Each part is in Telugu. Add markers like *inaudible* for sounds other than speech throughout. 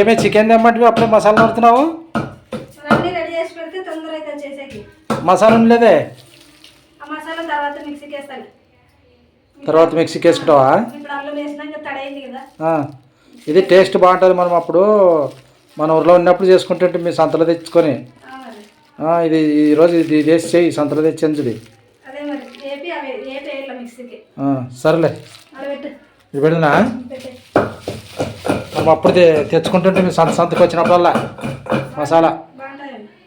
ఏమే చికెన్ తెమ్మంటివి అప్పుడే మసాలా నడుతున్నావు అన్నీ రెడీ చేసి పెడితే తొందర అయితే చేసేకి మసాలా ఉండలేదే? తర్వాత మిక్సీకి వేసుకుంటావా? ఇది టేస్ట్ బాగుంటుంది మనం అప్పుడు మన ఊర్లో ఉన్నప్పుడు చేసుకుంటుంటే మీ సంతలో తెచ్చుకొని. ఇది ఈరోజు ఇది వేసి చెయ్యి సంతలో మిక్సీకి. సరేలే. ఇది మనం అప్పుడు తెచ్చుకుంటుంటే మీ సంత సంతకు వచ్చినప్పుడల్లా మసాలా.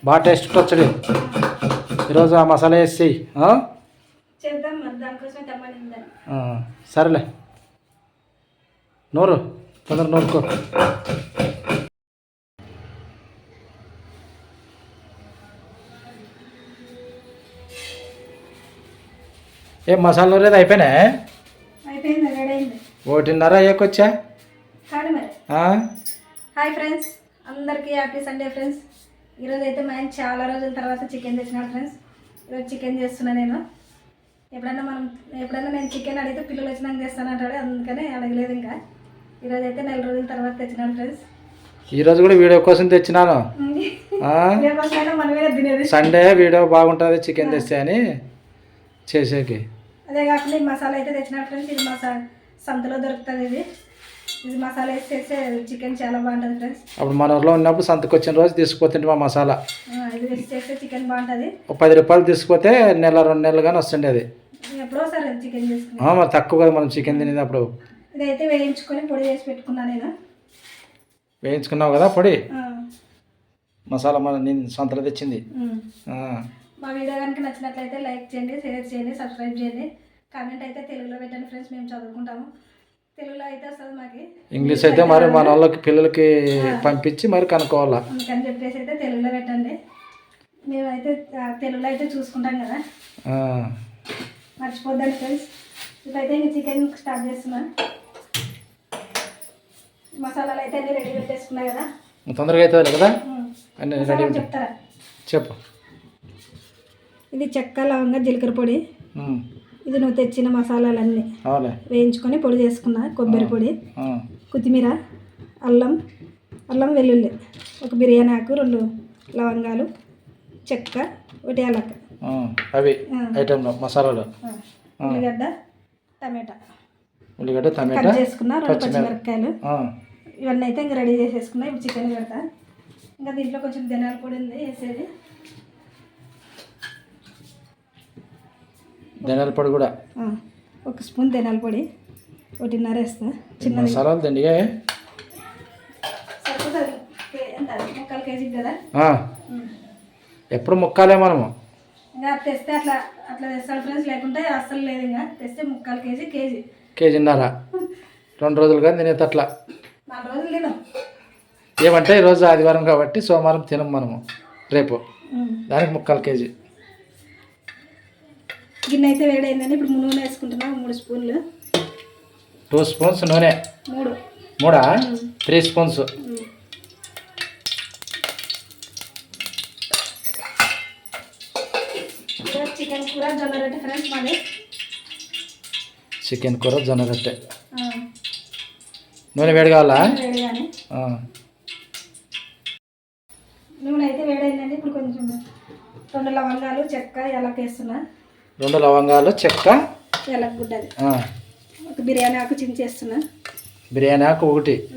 బాగా టేస్ట్ వచ్చడి ఈరోజు ఆ మసాలా వేసి సరేలే. నూరు తొందర నూరుకో. ఏం మసాలా నూరేది అయిపోయినా ఒకటిన్నర ఏకొచ్చా? Hi friends. అందరికీ హ్యాపీ సండే ఫ్రెండ్స్. ఈరోజు అయితే మా ఆయన చాలా రోజుల తర్వాత చికెన్ తెచ్చినాడు ఫ్రెండ్స్. ఈరోజు చికెన్ చేస్తున్నా నేను. ఎప్పుడైనా మనం ఎప్పుడైనా నేను చికెన్ అడిగితే పిల్లలు వచ్చినాక తెస్తాను అంటాడు. అందుకనే అడగలేదు ఇంకా. ఈరోజు అయితే నెల రోజుల తర్వాత తెచ్చినాడు ఫ్రెండ్స్. ఈరోజు కూడా వీడియో కోసం తెచ్చినాను. *laughs* సండే వీడియో బాగుంటుంది చికెన్ తెస్తే అని చేసేకి. అదే కాకుండా ఈ మసాలా అయితే తెచ్చినాడు ఫ్రెండ్స్. ఇది మసాలా సంతలో దొరుకుతుంది ఇది. ఇది మసాలా వేసి చేస్తే చికెన్ చాలా బాగుంటుంది ఫ్రెండ్స్ అప్పుడు మన ఊర్లో ఉన్నప్పుడు సంతకు వచ్చిన రోజు తీసుకుపోతుంటే మా మసాలా. ఇది వేసి చేస్తే చికెన్ బాగుంటుంది. ఒక పది రూపాయలు తీసుకుపోతే నెల రెండు నెలలు కానీ వస్తుండేది ఎప్పుడో సరే చికెన్ చేసుకుని ఆ, మరి తక్కువ కదా మనం చికెన్ తినేది అప్పుడు. ఇదైతే వేయించుకొని పొడి చేసి పెట్టుకున్నా నేను. వేయించుకున్నావు కదా పొడి? మసాలా మన నేను సంతలో తెచ్చింది. మా వీడియో కనుక నచ్చినట్లయితే లైక్ చేయండి షేర్ చేయండి సబ్స్క్రైబ్ చేయండి. కామెంట్ అయితే తెలుగులో పెట్టండి ఫ్రెండ్స్ మేము చదువుకుంటాము. తెలుగులో అయితే వస్తుంది మాకు ఇంగ్లీష్ అయితే మరి మన వాళ్ళకి పిల్లలకి పంపించి మరి కనుక్కోవాలా? అందుకని చెప్పేసి అయితే తెలుగులో పెట్టండి. మేమైతే తెలుగులో అయితే చూసుకుంటాం కదా. ఆ, మర్చిపోద్దండి ఫ్రెండ్స్. ఇప్పుడైతే ఇంక చికెన్ స్టార్ట్ చేస్తున్నా. మసాలాలు అయితే అన్నీ రెడీ పెట్టేసుకున్నా కదా. తొందరగా అవుతుంది కదా. అన్నీ రెడీ చెప్తారా? చెప్పు. ఇది చెక్క లవంగా జీలకర్ర పొడి. ఇది నువ్వు తెచ్చిన మసాలాలన్నీ వేయించుకొని పొడి చేసుకున్నా కొబ్బరి పొడి కొత్తిమీర అల్లం అల్లం వెల్లుల్లి ఒక బిర్యానీ ఆకు రెండు లవంగాలు చెక్క ఒకటి యాలక్క. అవి ఆ. ఐటెంలు మసాలాలు. ఉల్లిగడ్డ టమాటా. ఉల్లిగడ్డ కట్ టమాటా చేసుకున్నా రెండు పచ్చిమిరపకాయలు. ఇవన్నీ అయితే ఇంకా రెడీ చేసేసుకున్నా ఇప్పుడు చికెన్ పెడతా. ఇంకా దీంట్లో కొంచెం ధనియాల పొడి ఉంది వేసేది. ధనియాల పొడి కూడా. ఒక స్పూన్ ధనియాల పొడి. ఒకటిన్నర వేస్తా. చిన్నది. మసాలాలు దండిగా. ఎప్పుడు ముక్కాలే మనము. ఇంకా తెస్తే అట్లా అట్లా తెస్తాడు ఫ్రెండ్స్ లేకుంటే అస్సలు లేదు ఇంకా. తెస్తే ముక్కాలు కేజీ కేజీ. కేజీన్నర. రెండు రోజులు కానీ తినేది అట్లా. నాలుగు రోజులు తిను. ఏమంటే ఈరోజు ఆదివారం కాబట్టి సోమవారం తినం మనము. రేపు. దానికి ముక్కాలు కేజీ. గిన్నె అయితే వేడైందని ఇప్పుడు నూనె వేసుకుంటున్నా మూడు స్పూన్లు. టూ స్పూన్స్ నూనె. మూడు. మూడా? Three spoons. చికెన్ కూర జొన్న రొట్టె ఫ్రెండ్స్ మాది. చికెన్ కూర జొన్న రొట్టె. నూనె వేడి కావాలా? నూనె అయితే వేడైందండి ఇప్పుడు కొంచెం రెండు లవంగాలు చెక్క ఎలక వేస్తున్నా. రెండు లవంగాలు చెక్క. బిర్యానీ ఆకు చించేస్తున్నా. బిర్యానీ ఆకు ఒకటి.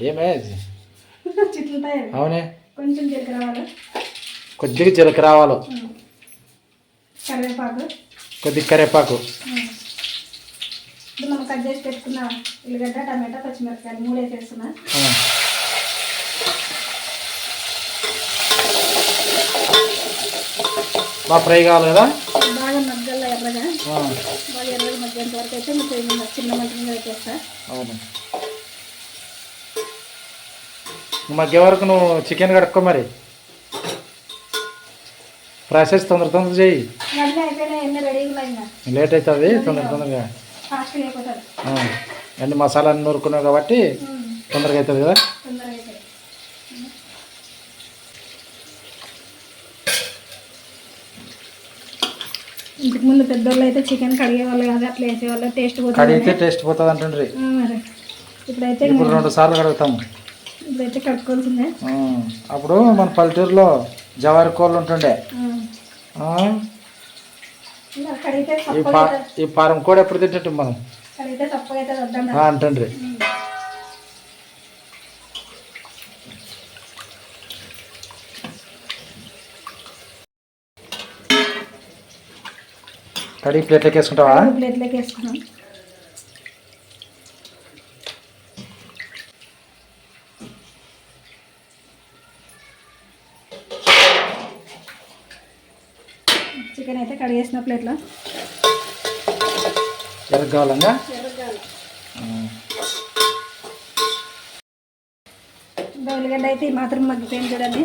ఏమే. అవునే. కొంచెం జీలకర్ర ఆవాలు కొద్దిగా జీలకర్ర ఉమ్. కరివేపాకు. కొద్దిగా కరివేపాకు. మనం కట్ చేసి పెట్టుకున్న ఉల్లిగడ్డ టమాటా పచ్చిమిరపకాయలు మూడు వేసేస్తున్నా. బాగా ఫ్రై కావాలి కదా? బాగా మగ్గల్లో ఎర్రగా. ఆ, బాగా ఎర్రగా మగ్గేంత వరకు అయితే మీకు చిన్న చిన్న మంట మీద పెట్టేస్తా అవును. నువ్వు మధ్య వరకు నువ్వు చికెన్ కడుక్కో మరి. ప్రాసెస్ తొందర తొందర చేయి. లేట్ అవుతుంది తొందర తొందరగా. అన్ని మసాలాలు నూరుకున్నావు కాబట్టి. తొందరగా అవుతుంది కదా తొందరగా అయిపోయి ముందు పెద్దోళ్ళు అయితే చికెన్ కడిగే వాళ్ళు కాదు అట్లా వేసేవాళ్ళు టేస్ట్ పోతుంది కడిగితే టేస్ట్ పోతుంది అంటుండ్రి. మరి. ఇప్పుడైతే ఇప్పుడు రెండు సార్లు కడుగుతాము. ఇప్పుడైతే కడుక్కోవాల్సిందే. అప్పుడు మన పల్లెటూరులో జవారి కోళ్ళు ఉంటుండే. ఈ పారం కూడా ఎప్పుడు తింటుంటాం మనం? అంటుండ్రి. కడిగి ప్లేట్లోకి వేసుకుంటావా? ప్లేట్లోకి వేసుకున్నాం. చికెన్ అయితే కడిగేసిన ప్లేట్లో. ఎరగ కావాలంగా ఇంకా ఉల్లిగడ్డ అయితే మాత్రం మగ్గిపోయింది చూడండి.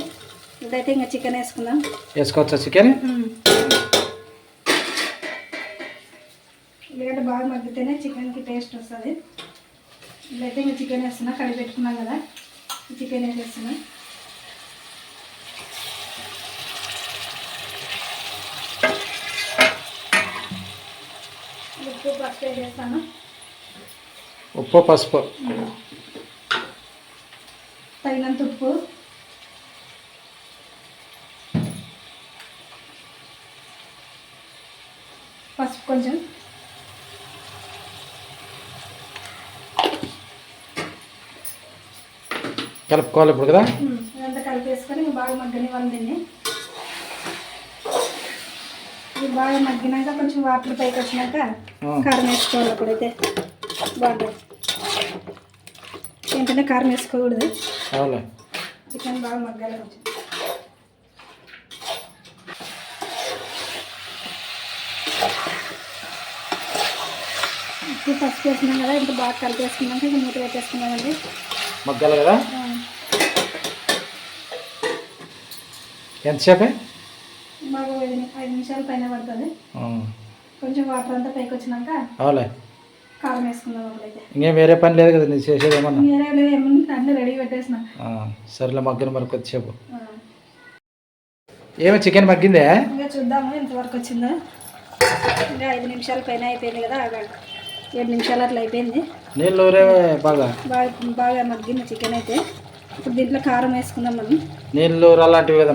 ఇదైతే ఇంకా చికెన్ వేసుకుందాం. వేసుకోవచ్చా చికెన్? ఉల్లిగడ్డ బాగా మగ్గితేనే చికెన్కి టేస్ట్ వస్తుంది. ఇదైతే ఇంకా చికెన్ వేస్తున్నా కడిగి పెట్టుకున్నాం కదా. చికెన్ వేసేస్తున్నా ఉప్పు పసుపు వేసేస్తాను ఉప్పు పసుపు తగినంత ఉప్పు పసుపు కొంచెం కలుపుకోవాలి ఇప్పుడు కదా? ఇదంతా కలిపేసుకొని బాగా మగ్గనివ్వాలి దీన్ని. ఇది బాగా మగ్గినాక కొంచెం వాటర్ పైకి వచ్చినాక. కారం వేసుకోవాలి అప్పుడైతే బాగుంటుంది ఏంటంటే కారం వేసుకోకూడదు. చికెన్ బాగా మగ్గాలి కొంచెం. ఉప్పు పసుపు వేసినాం కదా ఇంత బాగా కలిపేసుకున్నాక ఇంకా మూత పెట్టేసుకున్నామండి మగ్గాలి కదా ఆ, ఎంతసేపే? బాగా ఐదు నిమిషాల పైన పడుతుంది. కొంచెం వాటర్ అంతా పైకి వచ్చినాక అవులే. కారం వేసుకుందాం అప్పుడైతే. ఇంకేం వేరే పని లేదు కదా నేను చేసేది ఏమన్నా? వేరే లేదు ఏమన్నా అన్నీ రెడీ పెట్టేసిన. సరేలే మగ్గిన మరి కొద్దిసేపు. ఏమో చికెన్ మగ్గిందే? ఇంకా చూద్దాము ఎంతవరకు వచ్చిందో. ఇంకా ఐదు నిమిషాల పైన అయిపోయింది కదా ఏడు నిమిషాలు అట్లా అయిపోయింది. నీళ్ళు బాగా? బాగా బాగా మగ్గింది చికెన్ అయితే. ఇప్పుడు దీంట్లో కారం వేసుకుందాం మనం. నీళ్ళు అలాంటివి కదా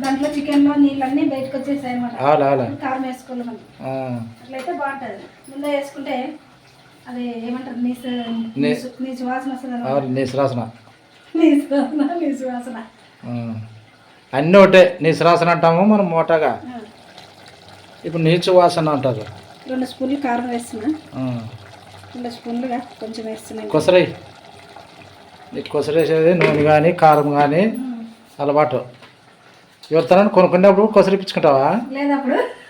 దాంట్లో చికెన్లో నీళ్ళన్నీ బయటకు వచ్చేసాయి అవులే కారం వేసుకోవాలి మనం. అట్లయితే బాగుంటుంది. ముందే వేసుకుంటే అది ఏమంటారు నీసు నీసు నీసు వాసన వస్తుంది నీసు వాసన నీసు వాసన. అన్నీ ఒకటే నీ శ్రాసన అంటాము మనం మోటాగా. ఇప్పుడు నీచు వాసన అంటారు. రెండు స్పూన్లు కారం వేస్తున్నా. రెండు స్పూన్లుగా కొంచెం వేస్తున్నాను కొసరై. నీకు కొసరేసేది నూనె కానీ కారం కానీ అలవాటు. ఎవరితోనైనా కొనుక్కునేప్పుడు కొసరిపించుకుంటావా లేదు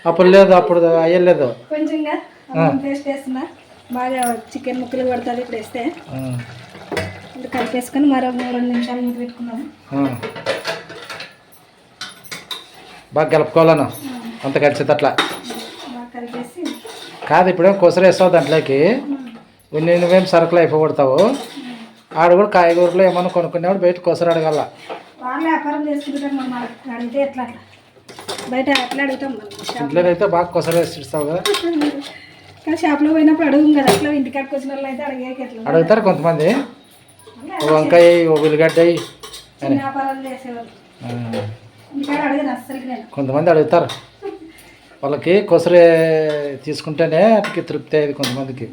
అప్పుడు లేదు అప్పుడు అయ్యలేదు కొంచెంగా అల్లం పేస్ట్ వేస్తున్నా బాగా చికెన్ ముక్కలు పడుతుంది ఇప్పుడు వేస్తే. కలిపేసుకొని మరో మూడు రెండు నిమిషాలు మూత. బాగా కలుపుకోవాలను అంత కలిసేది అట్లా కాదు ఇప్పుడేం కొసరేస్తావు దాంట్లోకి? నువ్వు నువ్వేం సరుకులు అయిపోగొడతావు? ఆడ కూడా కాయగూరలు ఏమన్నా కొనుక్కునేవాడు బయట కొసరు అడగాల. వాళ్ళు వ్యాపారం చేసుకుంటారు మనం అడ- అడిగితే ఎట్లా అట్లా? బయట అట్లా అడుగుతాం మనం? షాప్ ఇంట్లో అయితే బాగా కొసరేసి ఇస్తావు కదా. కానీ షాప్లో పోయినప్పుడు అడుగు కదా అట్లా ఇంటికాడికి వచ్చిన వాళ్ళు అయితే అడిగాక ఎట్లా అడుగుతారు కొంతమంది. ఓ వంకాయ ఓ ఉల్లిగడ్డ వ్యాపారాలు చేసేవాళ్ళు. కొంతమంది అడుగుతారు. వాళ్ళకి కొసరే తీసుకుంటేనే అటుకి తృప్తి అయ్యేది కొంతమందికి.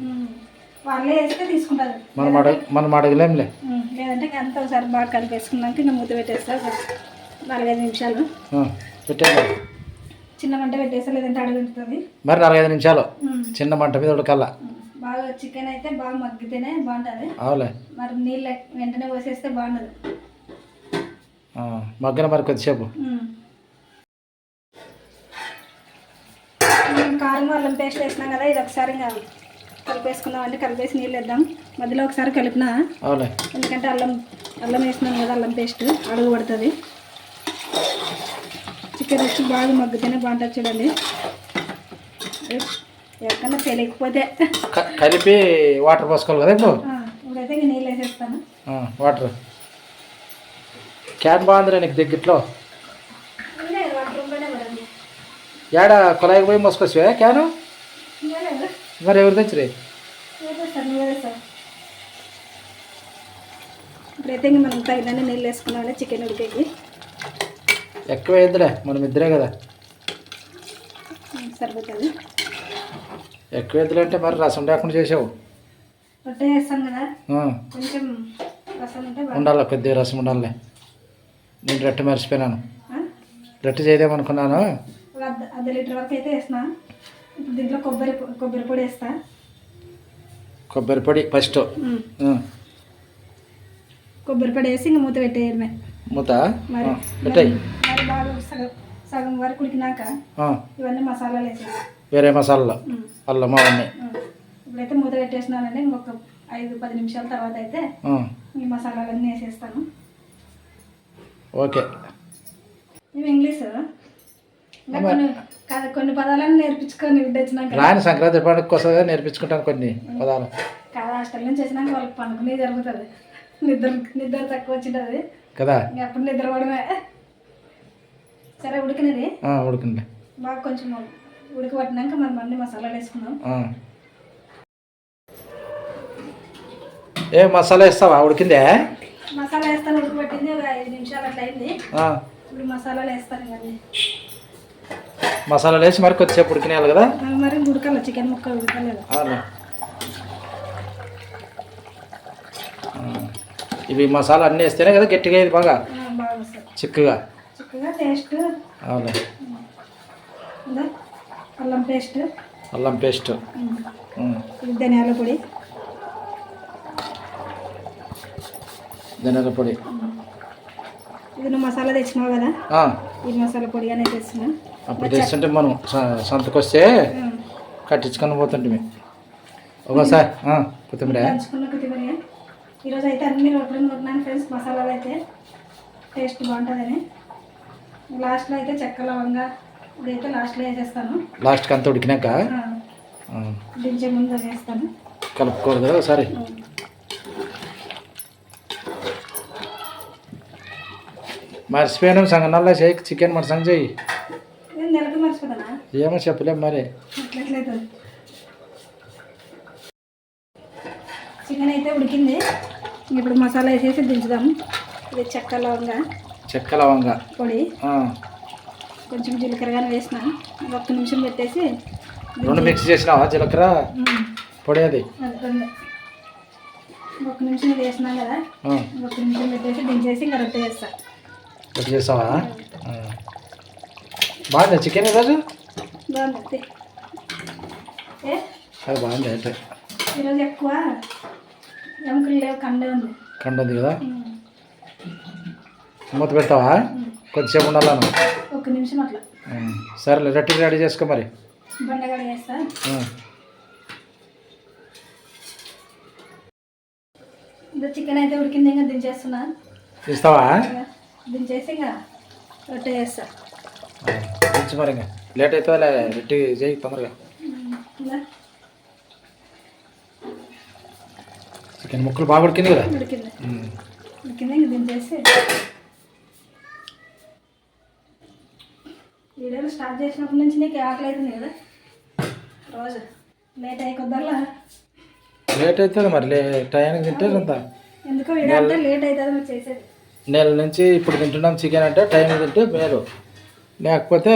వాళ్ళే వేస్తే తీసుకుంటారు. మనం అడగ మనం అడగలేంలే. లేదంటే అంతా ఒకసారి బాగా కలిపేసుకున్నాక ఇంకా మూత పెట్టేస్తా ఒక నాలుగైదు నిమిషాలు. ఆ, పెట్టేయండి చిన్న మంట పెట్టేస్తా లేదంటే అడుగుంటుంది మరి నాలుగైదు నిమిషాలు. చిన్న మంట మీద ఉడకల్లా బాగా చికెన్ అయితే బాగా మగ్గితేనే బాగుంటుంది. అవులే. మరి నీళ్ళు వెంటనే పోసేస్తే బాగుండదు. మగ్గన మరి కొద్దిసేపు. కారం అల్లం పేస్ట్ వేసినాం కదా ఇది ఒకసారి ఇంకా కలిపేసుకుందాం అంటే కలిపేసి నీళ్ళు వేద్దాం. మధ్యలో ఒకసారి కలిపినా ఎందుకంటే అల్లం అల్లం వేసినాం కదా అల్లం పేస్ట్ అడుగు పడుతుంది. చికెన్ వచ్చి బాగా మగ్గితేనే బాగుంటుంది చూడండి. ఎక్కడన్నా తెలియకపోతే. కలిపి వాటర్ పోసుకోవాలి కదా ఇప్పుడు? ఇప్పుడైతే నీళ్ళు వేసేస్తాను. వాటర్. క్యాన్ బాగుందిరా నీకు దగ్గరలో ఏడ కొలాయికి పోయి మోసుకొచ్చావా క్యాను? మరి ఎవరు తెచ్చిరే ఇప్పుడైతే మనం తగినన్ని నీళ్ళు చికెన్ ఉడికేకి. ఎక్కువ వేయద్దులే మనం ఇద్దరే కదా. సరిపోతుంది. ఎక్కువ వేద్దులే అంటే మరి రసం లేకుండా చేసావు. రొట్టె కదా కొంచెం రసం ఉంటే ఉండాలి కొద్దిగా రసం ఉండాలి నేను రెట్టు మర్చిపోయినాను? రెట్టు చేయదేమనుకున్నాను ఒక అర్ధ అర్ధ లీటర్ వరకు అయితే వేసిన ఇప్పుడు దీంట్లో కొబ్బరి కొబ్బరి పొడి వేస్తా. కొబ్బరి పొడి ఫస్ట్. కొబ్బరి పొడి వేసి ఇంక మూత పెట్టేయడమే. మూత? పెట్టాయి. మరి బాగా సగం సగం వరకు ఉడికినాక ఇవన్నీ మసాలాలు వేసేసి వేరే మసాలా అల్లం అవన్నీ. ఇప్పుడైతే మూత పెట్టేసినానండి ఇంకొక ఐదు పది నిమిషాల తర్వాత అయితే ఈ మసాలాలన్నీ వేసేస్తాను. ఓకే. ఇవి ఇంగ్లీష్? కొన్ని పదాలను నేర్పించుకొని వచ్చినాక రాని సంక్రాంతి పండుగ వస్తుంది నేర్పించుకుంటాను కొన్ని పదాలు. కాదు హాస్టల్ నుంచి వచ్చినాక వాళ్ళకి పనుకునే జరుగుతుంది. నిద్ర నిద్ర తక్కువ వచ్చింటుంది. కదా? అప్పుడు నిద్ర పడమే. సరే ఉడికినది. ఉడికింది. బాగా కొంచెం ఉడికి పట్టినాక మనం అన్ని మసాలాలు వేసుకుందాం. ఆ. ఏ మసాలా వేస్తావా? ఉడికిందే? మసాలా వేస్తాను ఉడికి పట్టింది ఒక ఐదు నిమిషాలు అట్లా అయింది. ఇప్పుడు మసాలాలు వేస్తాను కానీ మసాలాలు వేసి మరి కొద్దిసేపు ఉడికినేయాలి కదా? మరి ఉడకాలి చికెన్ ముక్కలు ఉడకలేదు. ఇవి మసాలా అన్నీ వేస్తేనే కదా గట్టిగా అయ్యేది బాగా? చిక్కగా? చిక్కగా టేస్ట్. అవును. అల్లం పేస్ట్. అల్లం పేస్ట్. ఇది ధనియాల పొడి. ధనియాల పొడి. ఇది నువ్వు మసాలా తెచ్చినావు కదా? ఈ మసాలా పొడి అనేది తెస్తున్నా అప్పుడు తెస్తుంటే మనం సంతకు వస్తే కట్టించుకొని పోతుంటే ఒకసారి కొత్తిమీర. ఈరోజు అయితే అన్ని రొట్టెలు నూరినాను ఫ్రెండ్స్ మసాలాలు అయితే టేస్ట్ బాగుంటుందని. లాస్ట్లో అయితే చెక్క లవంగా ఇదైతే లాస్ట్లో వేసేస్తాను. లాస్ట్కి అంతా ఉడికినాక? దించే ముందు వేస్తాను. కలుపుకూడదు ఒకసారి? మర్చిపోయాను సంగనల్లా చేయి చికెన్ మరి సంగ మర్చిపోతానా ఏమో చెప్పలేం మరి చికెన్ అయితే ఉడికింది. ఇప్పుడు మసాలా వేసేసి దించుదాం. ఇది చెక్క లవంగా. చెక్క లవంగా. పొడి. కొంచెం జీలకర్రగానే వేసిన. ఒక్క నిమిషం పెట్టేసి రెండు మిక్స్ చేసినావా జీలకర్ర? పొడి అది. ఒక్క నిమిషం వేసినాం కదా? ఆ, ఒక్క నిమిషం పెట్టేసి దించేసి ఇంకా రొట్టె చేస్తా. చేసావా ఆ. బాగుందా చికెన్ ఈరోజు? బాగుంది. ఏ? అది బాగుంది అయితే. ఈరోజు ఎక్కువ ఎముకలు లేవు కండే ఉంది. కండ ఉంది కదా? మూత పెడతావా? కొద్దిసేపు ఉండాలను ఒక్క నిమిషం అట్లా. ఆ, సరేలే రొట్టె రెడీ చేసుకో మరి. బండగడ ఇంకా చికెన్ అయితే ఉడికింది ఇంకా దించేస్తున్నా. ఇస్తావా? దించేసి ఇంకా రొట్టె చేస్తా. దించు మరి ఇంకా. లేట్ అవుతుందిలే రెట్టి చేయి తొందరగా. చికెన్ ముక్కలు బాగా ఉడికింది కదా? వీడియోలు స్టార్ట్ చేసినప్పటి నుంచి నీకు ఆకలి అవుతుంది కదా? రోజు. లేట్ అయ్యి కొద్దల్లా? లేట్ అవుతుంది మరి లే టైంకి అంత. ఎందుకో? వీడియో అంటే లేట్ అవుతుంది మీరు చేసేది. నెల నుంచి ఇప్పుడు తింటున్నాం చికెన్ అంటే టైం తింటే మేలు. లేకపోతే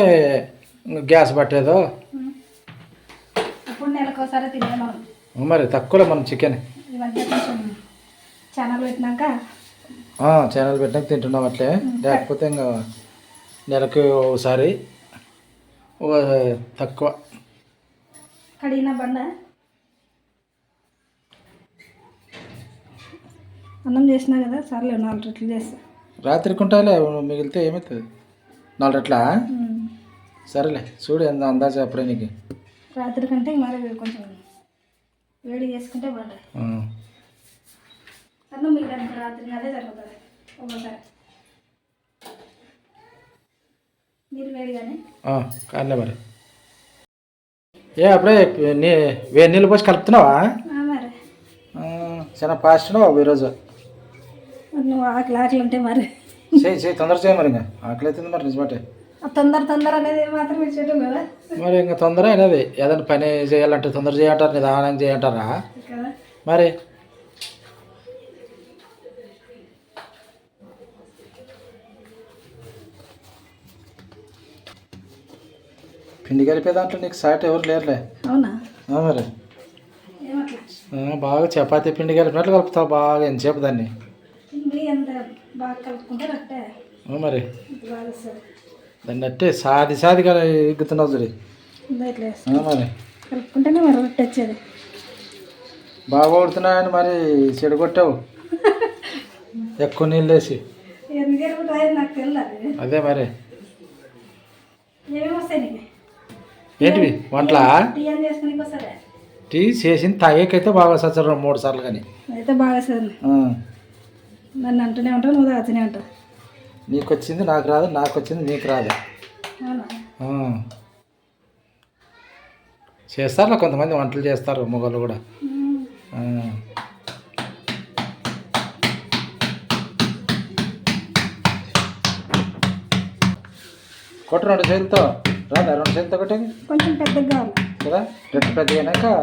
గ్యాస్ పట్టేదో? ఉమ్. అప్పుడు నెలకోసారి తినే మనం. మరి తక్కువలో మనం చికెన్. ఛానల్ పెట్టినాక ఛానల్ పెట్టినాక తింటున్నాం అట్లే. లేకపోతే ఇంకా నెలకు ఒకసారి తక్కువ. కడిగిన బండ. అన్నం చేసినా కదా సర్లే నాలుగు రొట్టెలు చేస్తా. రాత్రికి ఉంటాయిలే మిగిలితే ఏమవుతుంది నాలుగు ఉమ్. సరేలే చూడు ఎంత అందాజ అప్పుడే నీకు. రాత్రి కంటే మరి కొంచెం వేడి చేసుకుంటే బాగుంటుంది. అన్నం మిగిలిన రాత్రి అదే సరిపోతుంది ఒక్కోసారి. మీరు వేడి కానీ ఆ, కాదులే మరి. ఏ అప్పుడే నీ వేడి నీళ్ళు పోసి కలుపుతున్నావా? చాలా ఫాస్ట్ ఉన్నావు ఈరోజు. నువ్వు ఆకలి ఆకలి అంటే మరి. చేయి చేయి తొందర చేయి మరి ఇంకా. ఆకలి అవుతుంది మరి నిజమాటే. తొందర తొందర అనేది మాత్రం ఇచ్చేటం కదా? మరి ఇంకా తొందర అనేది ఏదైనా పని చేయాలంటే తొందర చేయంటారు నిదానం చేయంటారా? మరి పిండి కలిపే దాంట్లో నీకు సాట్ ఎవరు లేరులే. అవునా? మరి. బాగా చపాతి పిండి కలిపినట్లు కలుపుతావు బాగా ఎంతసేపు దాన్ని? మరి. దాన్ని అట్టే సాది సాదిగా ఎగ్గుతున్నావు చూడి. మరి. కలుపుకుంటేనే మరి రొట్టె వచ్చేది. బాగా కొడుతున్నాయని మరి చెడు కొట్టావు. *laughs* ఎక్కువ నీళ్ళు వేసి. అది మరి. ఏంటివి? వంటలా? టీ చేసింది తాగేకైతే బాగా రెండు మూడు సార్లు కానీ. అయితే బాగా నన్ను అంటూనే ఉంటావు నువ్వు తాగుతూనే ఉంటావు. నీకు వచ్చింది నాకు రాదు నాకు వచ్చింది నీకు రాదు. చేస్తారులే కొంతమంది వంటలు చేస్తారు మొగలు కూడా. కొట్టు రెండు చేతులతో రాదా? రెండు చేతులతో కొట్టేది? కొంచెం పెద్దగా కదా? రెండు పెద్దగా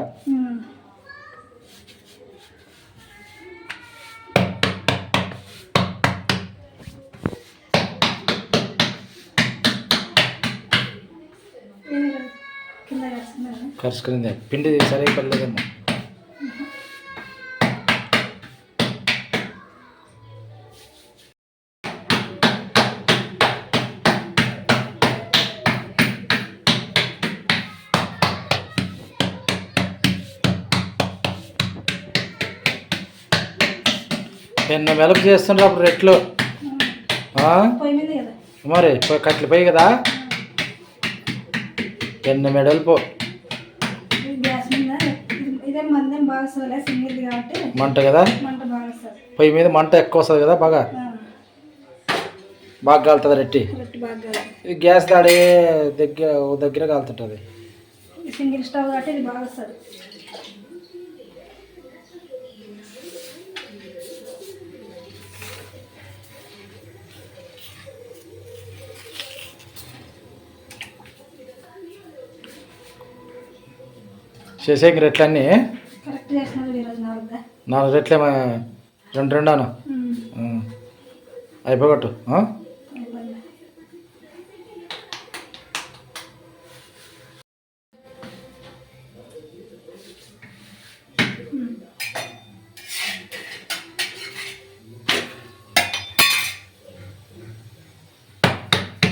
కరుచుకుంది పిండి సరిగ్గా పడలేదేమో. నిన్న మెలపు చేస్తుండ్రు అప్పుడు రెట్లు? మరి కట్లు పోయి కదా? ఎన్ని మెడలు పో ఇది గ్యాస్ మీద ఇది- ఇదే మందేం బాగా వస్తుంది సింగిల్ కాబట్టి మంట కదా? పొయ్యి మీద మంట ఎక్కువ వస్తుంది కదా బాగా? బాగా కాలుతుంది రెట్టి. ఇది గ్యాస్ దాడి దగ్గర దగ్గర కాలుతుంటుంది సింగిల్ స్టవ్ కాబట్టి ఇది బాగా వస్తుంది. చేసేకి రెట్లన్నీ? నాలుగు రెట్లే రెండు రెండాను? అయిపోగొట్టు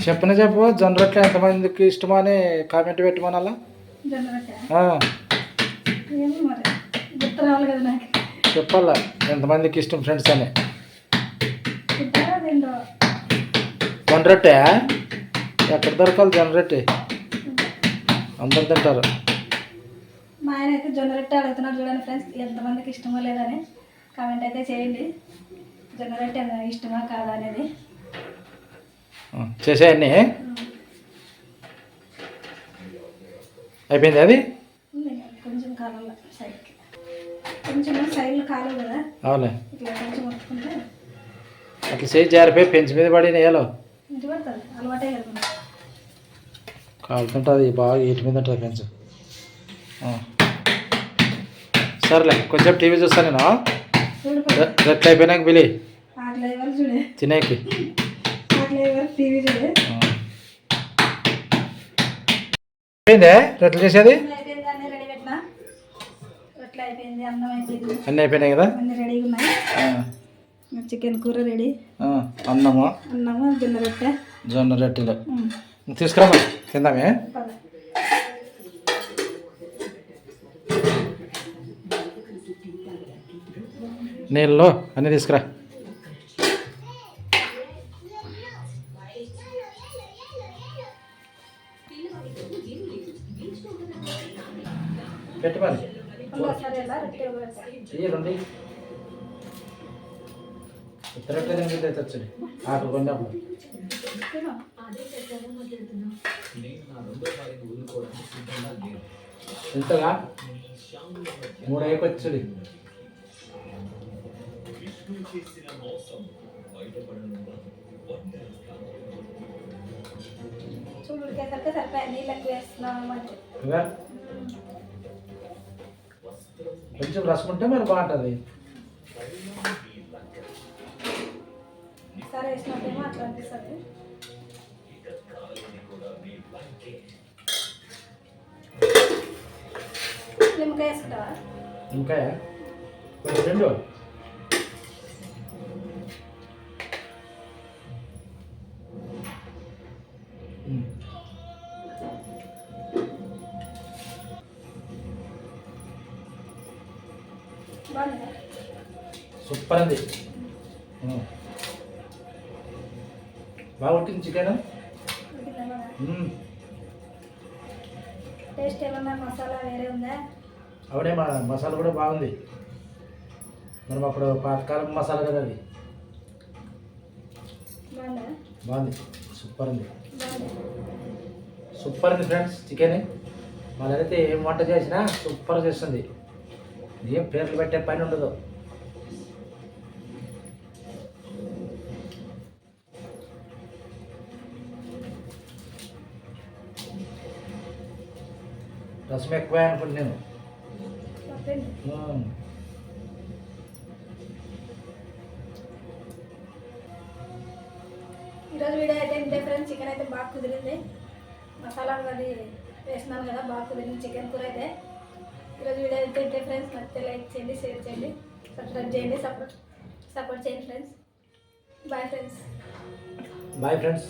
చెప్పనే చెప్పు జొన్న రొట్టెలు ఎంతమందికి ఇష్టమో అని కామెంట్ పెట్టమనాలా? రొట్టె? ఏమో మరి. గుర్తు రావాలి కదా నాకు? చెప్పాలా? ఎంతమందికి ఇష్టం ఫ్రెండ్స్ అని? రొట్టె ఎక్కడ దొరకాలి జొన్న రొట్టె? అందరు తింటారు. మా ఆయన అయితే జొన్న రొట్టె అడుగుతున్నాడు చూడండి ఫ్రెండ్స్ ఎంతమందికి ఇష్టమో లేదని కామెంట్ అయితే చేయండి. జొన్న రొట్టె ఇష్టమా కాదా అనేది. ఆ, చేసేయన్ని అయిపోయింది అది? కొంచెం సైడ్లు కాలు కదా. అవులే ఇట్లా కొంచెం ఒత్తుకుంటే అట్లా చేయి జారిపోయి పెంచి మీద పడుతుంది అలవాటే కదా మనకి. కాలుతుంటుంది బాగా ఇటు మీద ఉంటుంది పెంచు. సర్లే కొంచెం టీవీ చూస్తాను నేను రెట్లు అయిపోయినాక బిలి తినేకి. అయిపోయిందే రెట్లు చేసేది అయిపోయింది అన్నీ రెడీ పెట్టినా రొట్టెలు అయిపోయింది అన్నం అయిపోయినాయి కదా? అన్నీ రెడీగా ఉన్నాయి. ఆ. చికెన్ కూర రెడీ. అన్నము? అన్నము జొన్న రొట్టె. జొన్న రొట్టెలు. ఉమ్, తీసుకురా మరి, తిందామే. నీళ్ళు అన్నీ తీసుకురా. ఆకు ఎంతగా? మూడు అయిపోచ్చుడి చూడు సరిపోయి నీళ్ళు ఎక్కువ కొంచెం రసుకుంటే ఉంటే మరి బాగుంటుంది. సరే వేసినట్టేమో అట్లా అనిపిస్తుంది ఇంకా వేసుకుంటావా? కొంచెం రెండు. సూపర్ ఉమ్. బాగా ఉడికింది చికెన్. టేస్ట్ ఏమన్నా మసాలా వేరే ఉందా? అవునే మా మసాలా కూడా బాగుంది. మనం అప్పుడు పాతకాలం మసాలా కదా అది. బాగుందా? సూపర్ ఉంది. సూపర్ ఉంది ఫ్రెండ్స్ చికెన్. వాళ్ళైతే ఏం వంట చేసినా సూపర్ చేస్తుంది. ఏం పేర్లు పెట్టే పని ఉండదు. రసం ఎక్కువ పప్పింది మ్మ్. ఈరోజు వీడియో అయితే ఇంతే ఫ్రెండ్స్ చికెన్ అయితే బాగా కుదిరింది. మసాలా అది వేసినాను కదా బాగా కుదిరింది చికెన్ కూర అయితే. ఈరోజు వీడియో అయితే ఇంతే ఫ్రెండ్స్ నచ్చితే లైక్ చేయండి షేర్ చేయండి సబ్స్క్రైబ్ చేయండి సపోర్ట్ సపోర్ట్ చేయండి friends bye friends bye friends